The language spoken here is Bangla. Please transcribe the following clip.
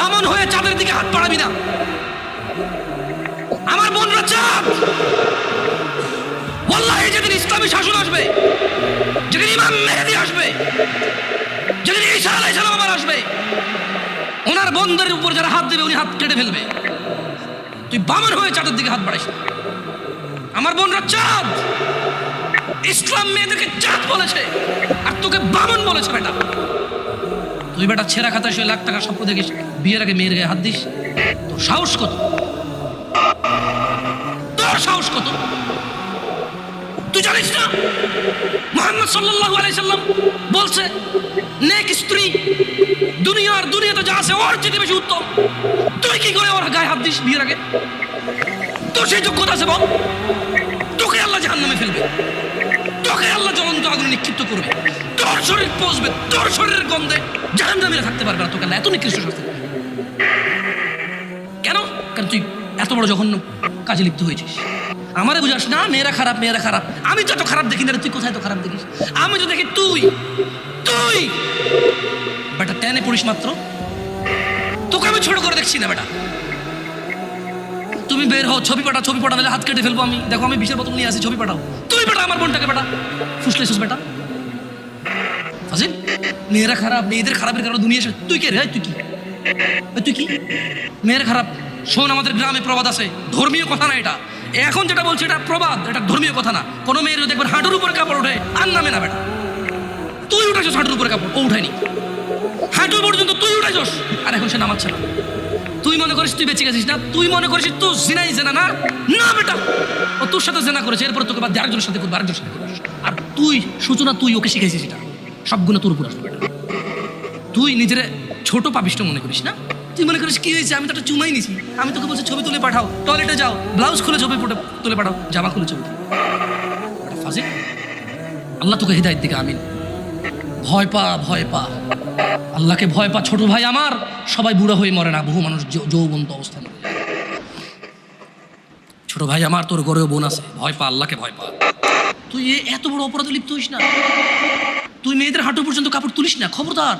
বামন হয়ে চাঁদের দিকে হাত বাড়াবি না। আমার বোনরা চাঁদ। ওয়াল্লাহি যেদিন ইসলামী শাসন আসবে, যেদিন ইমাম মেহেদি আসবে, যেদিন ঈসা আলাইহিস সালাম আবার আসবে, ওনার বন্ধের উপর যারা হাত দেবে, উনি হাত কেটে ফেলবে। তুই বামন হয়ে চাঁদের দিকে হাত বাড়াইস আমার বোনরা চাঁদ। ইসলাম মেয়েদেরকে চাঁদ বলেছে, আর তোকে বামন বলেছে বেটা। তুই বেটা ছেঁড়া খাতা শুয়ে লাখ টাকা স্বপ্ন দেখিস, বিয়ের আগে মেয়ের গায়ে হাত দিস। তোর সাহস কত? তোর সাহস কত? তুই জানিস না? মোহাম্মদ সাল্লাল্লাহু আলাইহি সাল্লাম বলছে, নেক স্ত্রী, দুনিয়ার দুনিয়াতে যা আছে ওর চেয়ে বেশি উত্তম। তুই কি করে ওর গায়ে হাত দিস বিয়ের আগে? তোর সেই যোগ্যতা আছে বল। তোর শরীর পচবে তোর শরীরের গন্ধে জাহান্নামীরা থাকতে পারবে না তোকে এত নিকৃষ্ট শাস্তি কেন? কারণ তুই এত বড় জঘন্য কাজে লিপ্ত হয়েছিস। আমারে বুঝাস না, মেয়েরা খারাপ মেয়েরা খারাপ। আমি তো খারাপ দেখি না তুই কোথায় তো খারাপ দেখিস? আমি তো দেখি তুই তুই! বেটা, টেনে পড়িস মাত্র। তোকে আমি ছোট করে দেখছি না, বেটা। তুমি বের হও, ছবি পাঠাও, ছবি পাঠালে হাত কেটে ফেলব আমি। দেখো, আমি বিশের বোতল নিয়ে আসি, ছবি পাঠাও। তুই বেটা, আমার বোনটাকে বেটা ফুসলেছিস বেটা। ফাজিল মেয়েরা খারাপ, মেয়েদের খারাপের কারণে দুনিয়া তুই কে রে? তুই কি? তুই কি? মেয়ের খারাপ। শোন, আমাদের গ্রামে প্রবাদ আছে। ধর্মীয় কথা না এটা। এখন যেটা বলছে এটা প্রবাদ, এটা ধর্মীয় কথা না। কোনো মেয়ের দেখবেন হাঁটুর উপরে কাপড় ওঠে, আর নামে না বেটা। তুই উঠেছিস হাঁটুর উপরে কাপড়, ও উঠায়নি হাঁটু পর্যন্ত তুই উঠেছিস, আর এখন সে নামাচ্ছে না। তুই মনে করিস তুই বেঁচে গেছিস না? তুই মনে করিস তুই জিনাই জেনা না? না বেটা! ও তোর সাথে জেনা করেছে, এরপর তোকে বাদ আরেকজনের সাথে করবে, আরেকজনের সাথে করবে। আর তুই, সূচনা, তুই ওকে শিখেছিস এটা। সবগুলো তোর উপর আসবে তুই নিজের ছোট পাপিষ্ট মনে করিস না? তুই মনে করিস কি হয়েছে? আমি তো একটা চুমাই নিছি। আমি তোকে বলছি ছবি তুলে পাঠাও টয়লেটে যাও ব্লাউজ খুলে ছবি তুলে পাঠাও, জামা খুলে ছবি আল্লাহ তোকে হৃদায়ত দিকে, আমিন। ভয় পা ভয় পা। আল্লাহকে ভয় পা, ছোট ভাই আমার। সবাই বুড়ো হয়ে মরে না, বহু মানুষ যৌবন্ত যায়। ছোট ভাই আমার, তোর গড়েও বোন আছে। ভয় পা, আল্লাহকে ভয় পা। তুই এত বড় অপরাধে লিপ্ত হইস না। তুই মেয়েদের হাঁটু পর্যন্ত কাপড় তুলিস না, খবরদার।